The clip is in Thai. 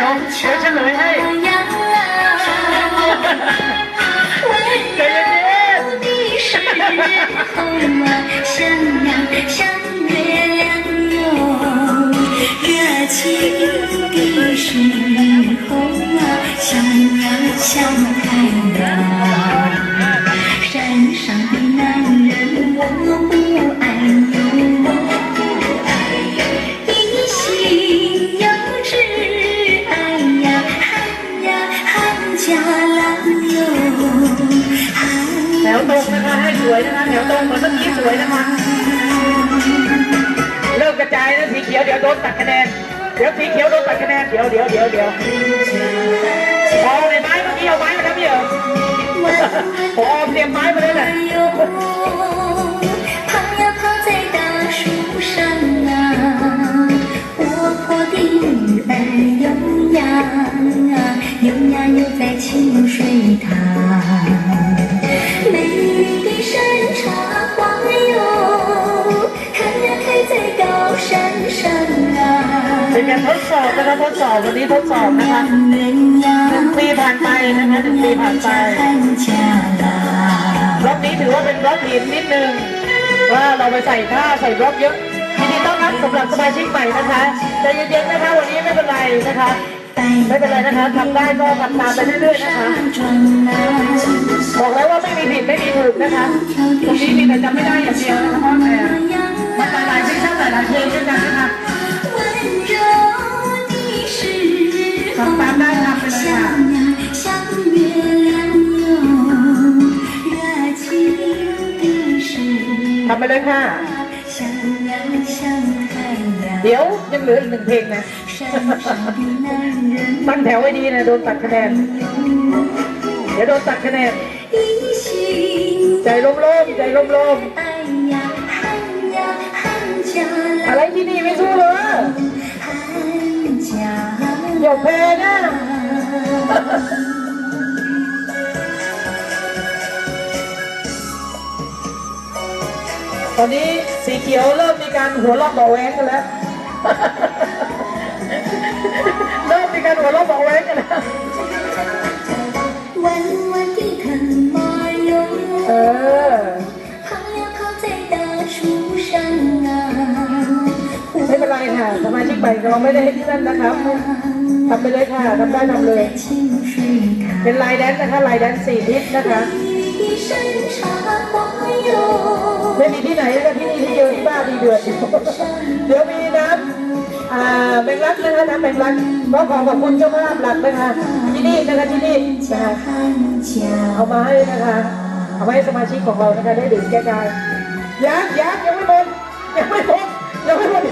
唱呀唱呀唱温的时呀情的时候啊相相 แถวตรงนะคะให้สวยนะคะแถวตรงเหมือนเมื่อกี้สวยนะคะเริ่มกระจายนะสีเขียวเดี๋ยวโดนตัดคะแนนเดี๋ยวสีเขียวโดนตัดคะแนนเดี๋ยวเดี๋ยวเดี๋ยวเดี๋ยวพอเลยไม้เมื่อกี้เอา 呀游呀游在清水塘，美丽的山茶花哟，开呀开在高山上啊 เป็นการทดสอบนะคะทดสอบวันนี้ทดสอบนะคะ 圆圆 หนึ่ง 呀， ปีผ่านไปนะคะหนึ่งปีผ่านไป 喊家啦。 บล็อกนี้ถือว่าเป็นบล็อกหินนิดนึงว่าเราไปใส่ผ้าใส่บล็อกเยอะยินดีต้อนรับสำหรับสมาชิกใหม่นะคะใจเย็นๆนะคะวันนี้ไม่เป็นไรนะคะ ไม่เป็นไรนะคะทำได้ก็ทำตามไปเรื่อยๆนะคะบอกแล้วว่าไม่มีผิดไม่มีถูกนะคะตรงนี้มีแต่จำไม่ได้อย่างเดียวนะคะแต่มันหลายๆชิ้นหลายเพลงด้วยกันนะคะทำตามได้ทำไปเลยค่ะทำไปเลยค่ะ เดี๋ยวยังเหลืออีกหนึ่งเพลงนะ ตั้งแถวไว้ดีนะโดนตัดคะแนน เดี๋ยวโดนตัดคะแนน ใจล้มๆใจล้มๆอะไรที่นี่ไม่สู้เลยอย่าแพ้นะตอนนี้สีเขียวเริ่มมีการหัวรอกบ่อแว้กันแล้ว เริ่มีการหัวเราะบอกแว้กันนะเออไม่เป็นไรค่ะสมาชิกใหม่เราไม่ได้ให้ที่นั่นนะครับทำไปเลยค่ะทำได้ทำเลย เป็นลายแดนนะคะลายแดนสี่ทิศนะคะไม่มีที่ไหนแล้วที่นี่ที่เดียวที่บ้าดีเดือดเดี๋ยวมีนะ อ่าแบงค์รักนะคะนะเป็นรักก็ขอขอบคุณเจ้าภาพหลักนะคะที่นี่นะคะที่นี่เอาไม้นะคะ เอาไว้สมาชิกของเรานะคะได้ดื่มแก้กายยังยังยังไม่หมดยังไม่หมดยังไม่หมด